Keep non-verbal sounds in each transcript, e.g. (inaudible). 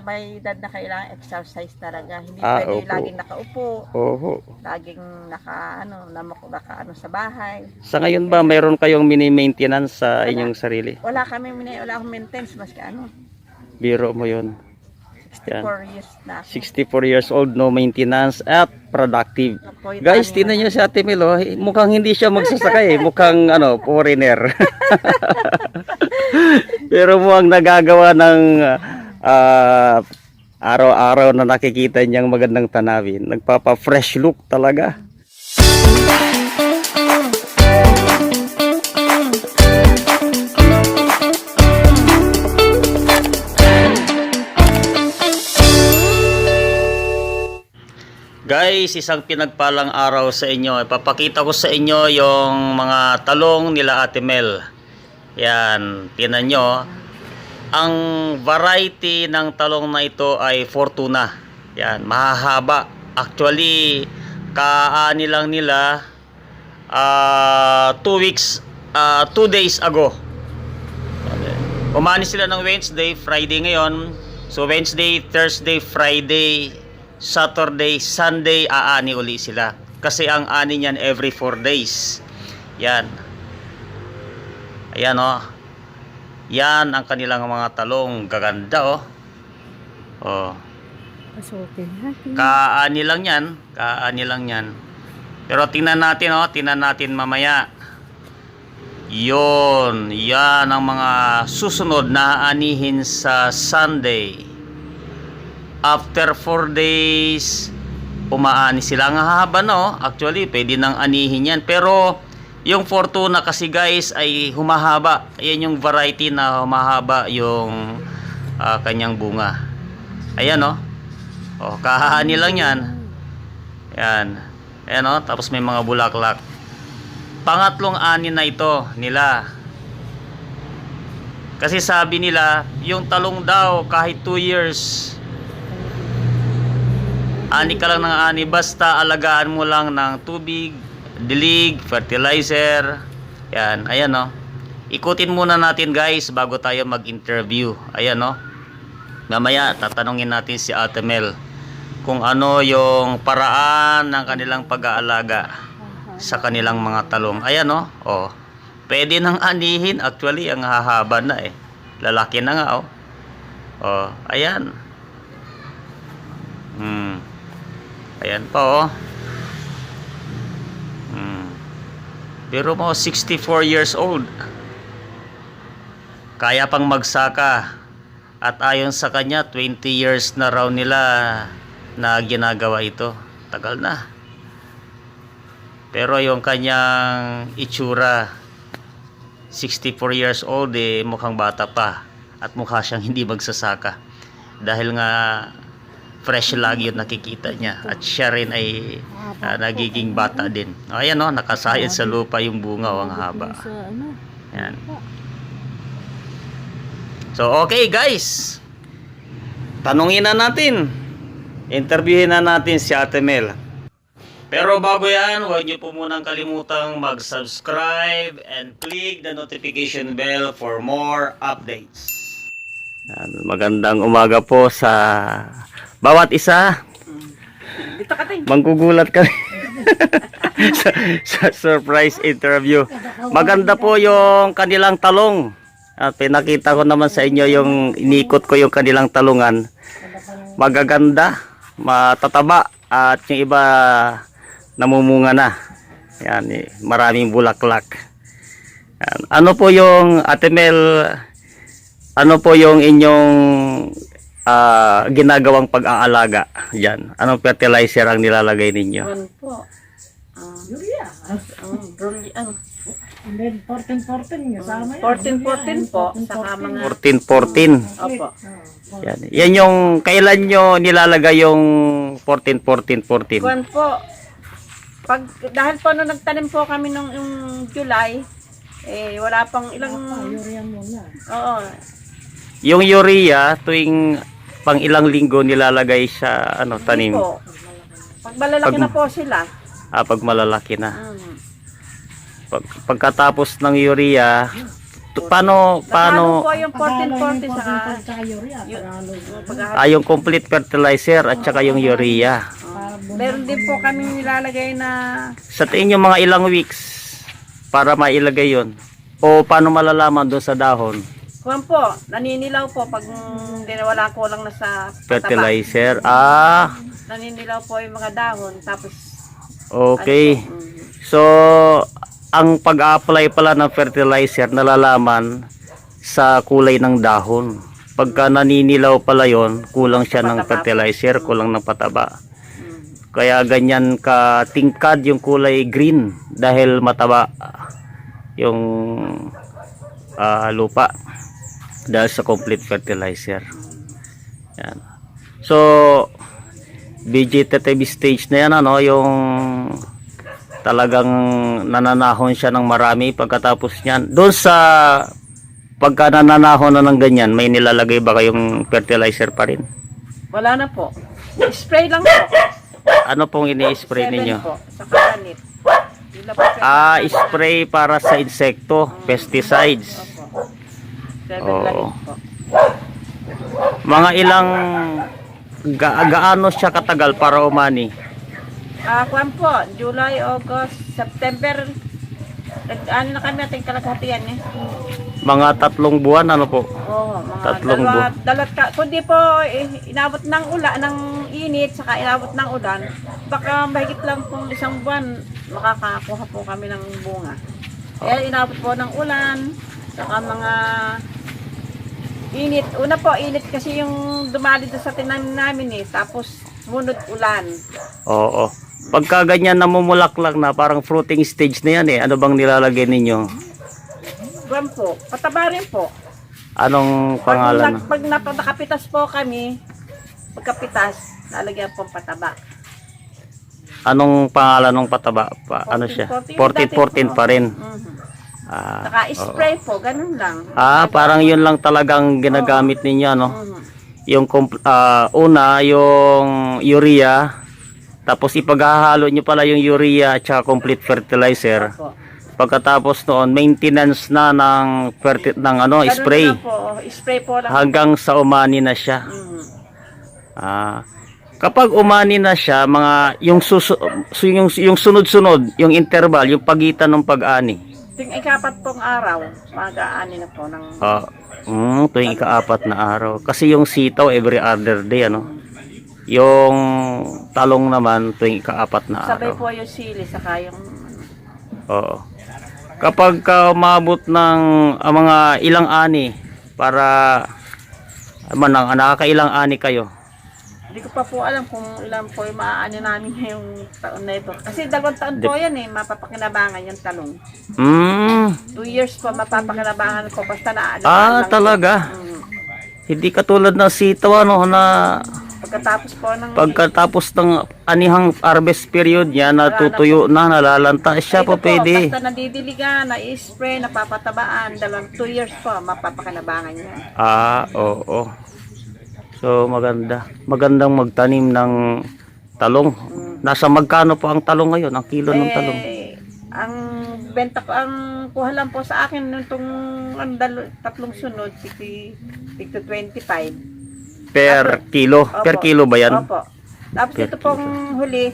May edad na kailangan exercise talaga. Hindi Ah, pwede opo. laging nakaupo, Oho. laging naka, ano, namak- naka, ano, sa bahay. Sa ngayon ba, mayroon kayong mini-maintenance sa Wala. inyong sarili? Wala kami, mini- wala akong maintenance, maski ano, Biro mo yun. 64 years na ako. 64 years old, no maintenance at productive. Guys, na- nyo si Ate Mel, oh. mukhang hindi siya magsasakay, mukhang ano, foreigner. (laughs) (laughs) Pero mukhang nagagawa ng ah, araw-araw na nakikita niyang magandang tanawin. Nagpapa-fresh look talaga. Guys, isang pinagpalang araw sa inyo. Ipapakita ko sa inyo yung mga talong nila Ate Mel. Yan, tinan nyo. Ang variety ng talong na ito ay Fortuna. Yan, mahahaba. Actually, kaani lang nila 2 weeks, 2 days ago. Umani sila ng Wednesday, Friday ngayon. So Wednesday, Thursday, Friday, Saturday, Sunday aani uli sila. Kasi ang ani niyan every 4 days. Yan. Ayan oh. Yan ang kanilang mga talong. Gaganda oh. Oh. Pasukin natin. Kaani lang yan. Kaani lang yan. Pero tingnan natin oh. Tingnan natin mamaya. Yon, yan ang mga susunod na anihin sa Sunday. After 4 days, umaani sila. Ang hahaba no, actually, pwede nang anihin yan. Pero, yung Fortuna kasi guys ay humahaba. Ayan yung variety na humahaba yung ah, kanyang bunga. Ayan no. Oh, kahaani lang yan. Yan. Ayan no, tapos may mga bulaklak pangatlong ani na ito nila. Kasi sabi nila, yung talong daw kahit 2 years, ani ka lang ng ani, basta alagaan mo lang ng tubig, dilig, fertilizer. Yan, ayan no. Ikutin muna natin guys bago tayo mag-interview. Ayan no. Mamaya tatanungin natin si Ate Mel kung ano yung paraan ng kanilang pag-aalaga sa kanilang mga talong. Ayan no. Oh. Pwede nang anihin. Actually, ang hahaba na eh. Lalaki na nga oh. Oh, ayan. Hmm. Ayan pa oh. Hmm. Pero mo 64 years old. Kaya pang magsaka. At ayon sa kanya, 20 years na raw nila na ginagawa ito. Tagal na. Pero yung kanyang itsura, 64 years old, eh, mukhang bata pa. At mukha siyang hindi magsasaka. Dahil nga, fresh lagi yung nakikita niya. At siya rin ay ah, nagiging bata din. O, ayan o, nakasayad sa lupa yung bunga ang haba. Sa, ano, Yan. So, okay guys. Tanungin na natin. Interviewin na natin si Ate Mel. Pero bago yan, huwag niyo po munang kalimutang mag-subscribe and click the notification bell for more updates. Magandang umaga po sa bawat isa. dito ka tayo. Manggugulat kami (laughs) sa, sa surprise interview. Maganda po yung kanilang talong. At pinakita ko naman sa inyo yung inikot ko yung kanilang talungan. Magaganda, matataba at yung iba namumunga na. Yan, eh, maraming bulaklak. Yan. Ano po yung Ate Mel, ano po yung inyong ah, ginagawang pag-aalaga diyan? Anong fertilizer ang nilalagay ninyo? Ano po? Bruli, ano, And then 14-14 yung sama yan. 14-14 po, saka mga, 14-14. opo. Yan. Yan yung kailan nyo nilalagay yung 14-14-14? Kuwan po, pag, dahil po nung nagtanim po kami nung yung July, eh, wala pang ilang, Urea muna. oo, Yung urea tuwing pang ilang linggo nilalagay sa ano tanim po. Pag malalaki Pag- na po sila, ah, pag malalaki na. mm, Pag, pagkatapos ng urea t- paano, Paano paano, po yung 1440 saka sa urea. Tagalog. pag- ah, yung complete fertilizer at saka yung urea. Meron din po kami nilalagay na Sa tingin nyo mga ilang weeks para mailagay yon O paano malalaman doon sa dahon? Kuwan po, naninilaw po pag mm, di na wala kulang na sa pataba. Fertilizer. Ah, Naninilaw po yung mga dahon. Tapos, okay. ano po, mm, So, ang pag-apply pala ng fertilizer nalalaman sa kulay ng dahon. Pagka naninilaw pala yon, kulang siya ng Pataba. fertilizer, kulang ng pataba. mm. Kaya ganyan ka tingkad yung kulay green dahil mataba yung ah, lupa dahil sa complete fertilizer. Yan. So, vegetative stage na yan ano, yung talagang nananahon siya ng marami pagkatapos niyan. Doon sa pagka nananahon na ng ganyan, may nilalagay ba kayong fertilizer pa rin? Wala na po. Spray lang po. Ano pong ini-spray ninyo? po, sa seven Ah, spray para sa insekto, pesticides. Seven Oo. lang po. Mga ilang ga- gaano siya katagal para umani? Ah, kuwan po, July, August, September. Nag- Ano na kami ating kalaghatian eh. Mga tatlong buwan ano po? Oo, mga Tatlong dalawa, dalawat ka. Kundi po eh, inabot ng ulan, ng init, saka inabot ng ulan, baka mahigit lang pong isang buwan, makakakuha po kami ng bunga. Kaya inabot po ng ulan, saka mga init. Una po, init kasi yung dumali doon sa tinanim namin eh. Tapos, munod ulan. Oo. Pagka ganyan namumulaklak na, parang fruiting stage na yan eh. Ano bang nilalagay ninyo? Buwan po, pataba rin po. Anong Pag, pangalan? pag nap- nakapitas po kami, pagkapitas, lalagyan po pataba. Anong pangalan ng pataba? Pa, ano siya? 14-14 pa rin. Mhm. Ah, Saka spray po, ganun lang. ah, parang yun lang talagang ginagamit ninyo, no? Mhm. Yung comp- ah, una, yung urea, tapos ipaghahalo nyo pala yung urea at saka complete fertilizer. Po. Pagkatapos noon, maintenance na ng, ferti- ng ano, Ganun spray lang po, spray po lang. hanggang sa umani na siya. Mhm. Ah, kapag umani na siya, mga yung susu- su- yung, yung sunod-sunod, yung interval, yung pagitan ng pag-ani. Ting ikapat pong araw, mag-aani na po ng... Ah, mm, tuwing ikaapat na araw. Kasi yung sitaw every other day, ano? Yung talong naman tuwing ikaapat na Sabay araw. po yung sili, saka yung... Oo. Kapag ka umabot ng ah, mga ilang ani para man ang nakakailang ani kayo. Hindi ko pa po alam kung ilan po yung maaani namin ngayong taon na ito. Kasi dalawang taon po yan eh, mapapakinabangan yung talong. Mm, Two years po mapapakinabangan ko basta na ah, talaga. Mm. Hindi katulad ng sitaw ano na Pagkatapos po ng... pagkatapos ng anihang harvest period niya natutuyo na nalalanta siya Ito po pwede. Basta nadidiligan, na-spray, napapatabaan, dalawang two years po, mapapakinabangan niya. Ah, oo. So maganda. Magandang magtanim ng talong. Nasa magkano po ang talong ngayon? Ang kilo ng talong? Eh, ang benta ko, ang kuha lang po sa akin ang dalo, tatlong sunod, 60, 60 25. Per kilo. Per Opo. kilo ba yan? Opo. Tapos Per ito pong huli,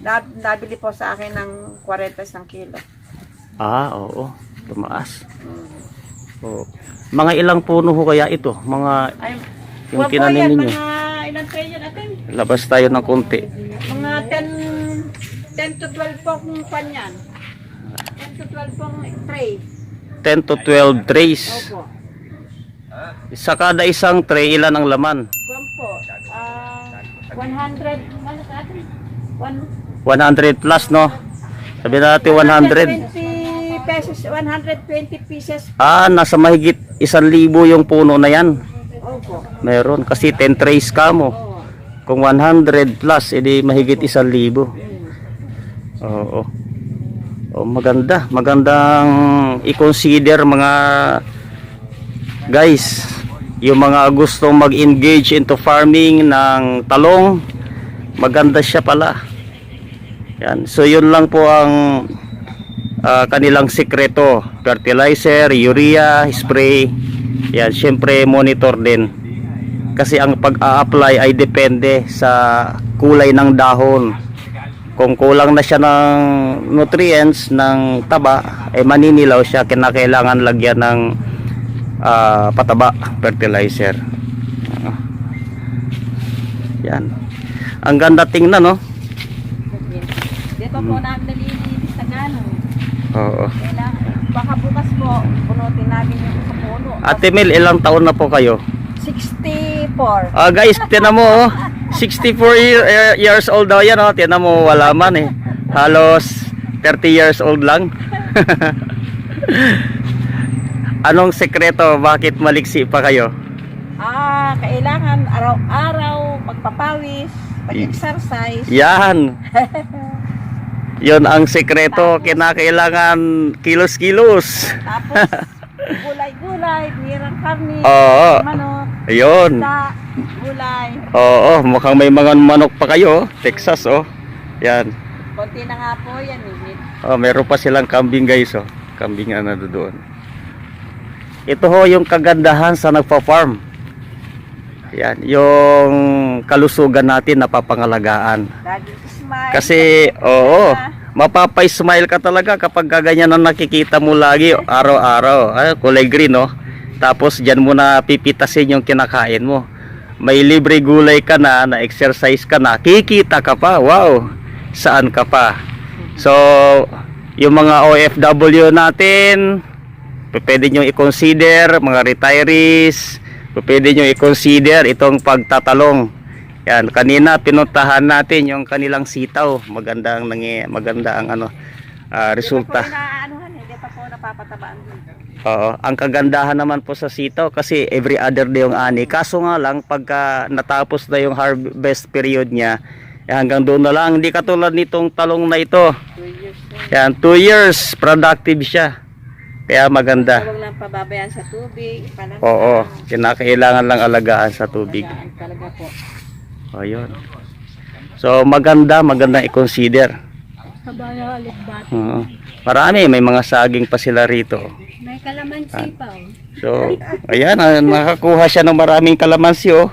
na, nabili po sa akin ng 40 isang kilo. Ah, oo. Tumaas. Oo. Mga ilang puno ho kaya ito? Mga Ay, Yung yan, ninyo? Mga ilan kayo yan atin? labas tayo ng konti. Mga 10, 10 to 12 po kung pan yan. 10 to 12 pong tray. 10 to 12 trays. Opo. Sa kada isang tray, ilan ang laman? Kuwan po, ah, 100, ano sa atin? One- 100 plus, no? Sabi natin 100. 120 pesos, 120 pieces. Ah, nasa mahigit 1,000 yung puno na yan. Meron. Kasi 10 trays ka mo. Kung 100 plus, edi mahigit 1,000. Oo. Oh, maganda. Magandang i-consider mga guys. Yung mga gustong mag-engage into farming ng talong. Maganda siya pala. Yan. So yun lang po ang ah, kanilang sikreto. Fertilizer, urea, spray. Yan, syempre monitor din. Kasi ang pag-a-apply ay depende sa kulay ng dahon. Kung kulang na siya ng nutrients, ng taba, eh maninilaw siya. Kinakailangan lagyan ng ah, pataba, fertilizer. Yan. Ang ganda tingnan, no? Dito po namin nalilinis sa ganun. Oo. Kailangan, po, punutin namin yung sa puno. Ate Mel, ilang taon na po kayo? 64. Ah, guys, tinan mo, oh. 64 year, eh, years old daw yan, oh. Tinan mo, wala man, eh. Halos 30 years old lang. (laughs) Anong sekreto? Bakit maliksi pa kayo? Ah, kailangan araw-araw magpapawis, mag-exercise. Yan. (laughs) Yon ang sekreto. Kinakailangan kilos-kilos. Tapos, (laughs) gulay-gulay, mirang karni, Oo. manok, Ayun. isda, gulay. Oo, mukhang may mga manok pa kayo. Texas, oh. Yan. Konti na nga po yan. Eh. Oh, meron pa silang kambing guys, oh. Kambing ano doon. Ito ho yung kagandahan sa nagpa-farm. Yan, yung kalusugan natin napapangalagaan. Laging smile. Kasi, oo, mapapay-smile ka talaga kapag ganyan ang nakikita mo lagi, araw-araw. Ay, kulay green, no? Tapos, dyan mo na pipitasin yung kinakain mo. May libre gulay ka na, na-exercise ka na, kikita ka pa. Wow! Saan ka pa? So, yung mga OFW natin, pwede nyo i-consider, mga retirees, pwede nyo i-consider itong pagtatalong. Yan, kanina pinuntahan natin yung kanilang sitaw. Maganda ang nangi, maganda ang ano ah, resulta. Hindi pa po inaanuhan, hindi pa po napapatabaan. Oo, ang kagandahan naman po sa sitaw kasi every other day yung ani. Kaso nga lang pagka natapos na yung harvest period niya, eh, hanggang doon na lang. Hindi katulad nitong talong na ito. 2 years. Yan, 2 years productive siya. Kaya maganda. Huwag lang pababayaan sa tubig. Palang Oo, kinakailangan lang alagaan sa tubig. Alagaan talaga po. O, yun. So, maganda, maganda i-consider. Kabaya ulit bata. Oo. Marami, may mga saging pa sila rito. May kalamansi pa. oh. So, ayan, ah, nakakuha siya ng maraming kalamansi, oh.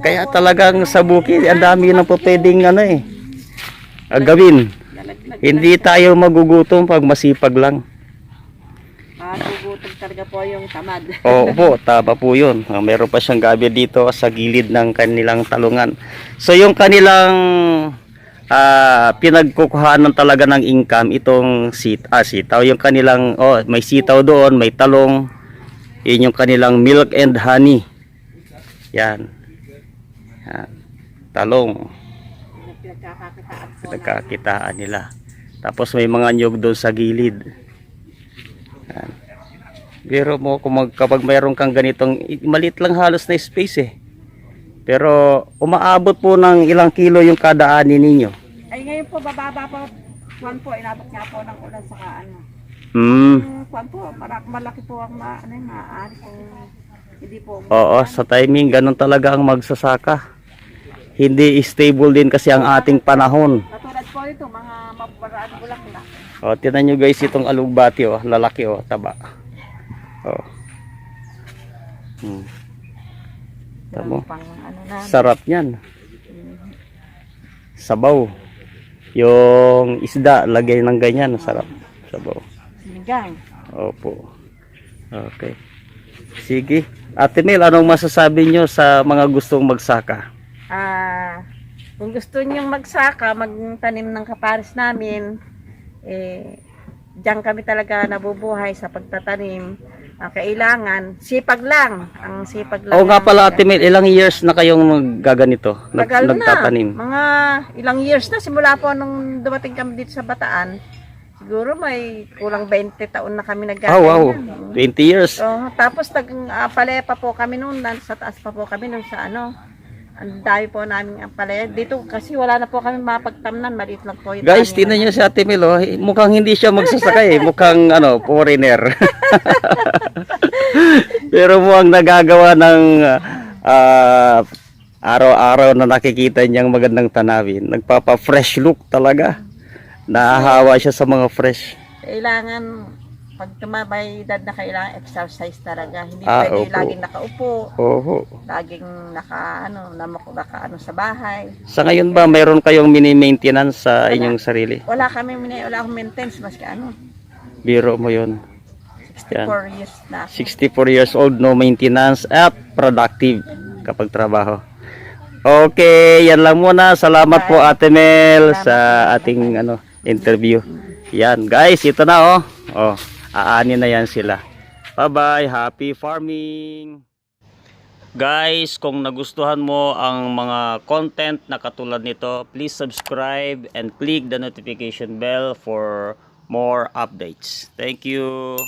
Kaya talagang sa bukid, ang dami na po pwedeng ano eh, ah, gawin. Hindi tayo magugutom pag masipag lang. Talaga po yung tamad. (laughs) Oo po, tama po yun. Ah, Meron pa siyang gabi dito sa gilid ng kanilang talungan. So yung kanilang ah, pinagkukuhanan talaga ng income itong sit ah, sitaw. Yung kanilang, oh, may sitaw doon, may talong. Yun yung kanilang milk and honey. Yan. Yan. Talong. Pinagkakakitaan po. Nagkakitaan nila. Tapos may mga nyug doon sa gilid. Yan. Pero mo kung mag, kapag mayroon kang ganitong maliit lang halos na space eh. Pero umaabot po ng ilang kilo yung kada ani ninyo. Ay ngayon po, bababa po. Kuwan po, inabot nga po ng ulan sa ano. Yung Kuwan po, marak, malaki po ang ma, ano, yung maaari kung hindi po. Oo, sa timing ganun talaga ang magsasaka. Hindi stable din kasi ang ating panahon. Katulad po ito, mga mabaraan bulaklak. O, tinan nyo guys itong alugbati oh, lalaki oh, taba. Oh. Hmm. Tamo. Ano. Sarap niyan. Sabaw. Yung isda, lagay ng ganyan, sarap. Sabaw. Sinigang. Opo. Okay. Sige. Ate Mel, anong masasabi nyo sa mga gustong magsaka? Ah, kung gusto niyong magsaka, magtanim ng kapares namin, eh, diyan kami talaga nabubuhay sa pagtatanim. Ang kailangan, sipag lang. Ang sipag lang. Oo nga pala Ate Mel, ilang years na kayong gaganito? Nag, Tagal nagtatanim? na. Mga ilang years na simula po nung dumating kami dito sa Bataan. Siguro may kulang 20 taon na kami nag Oh, wow. 20 years. So, tapos tag uh, pa po kami noon, sa taas pa po kami noon sa ano. Ang dami po namin ang palaya. Dito kasi wala na po kami mapagtamnan, maliit lang po yung Guys, aming tinan nyo si Ate Mel, oh. mukhang hindi siya magsasakay, eh. mukhang ano, foreigner. (laughs) Pero mukhang nagagawa ng ah, araw-araw na nakikita niyang magandang tanawin. Nagpapa-fresh look talaga. Nahahawa siya sa mga fresh. Kailangan, pag tumabay edad na kailangan exercise talaga. Hindi Ah, pwede opo. laging nakaupo, Oho. laging naka, ano, namak, naka, ano, sa bahay. Sa ngayon ba, mayroon kayong mini-maintenance sa Wala. inyong sarili? Wala kami, mini- wala akong maintenance, maski ano, Biro mo yon 64 years na ako. 64 years old, no maintenance at productive kapag trabaho. Okay, yan lang muna. Salamat po Ate Mel sa ating ano interview. Yan, guys, ito na oh. Oh, aani na yan sila. Bye-bye. Happy farming. Guys, kung nagustuhan mo ang mga content na katulad nito, please subscribe and click the notification bell for more updates. Thank you.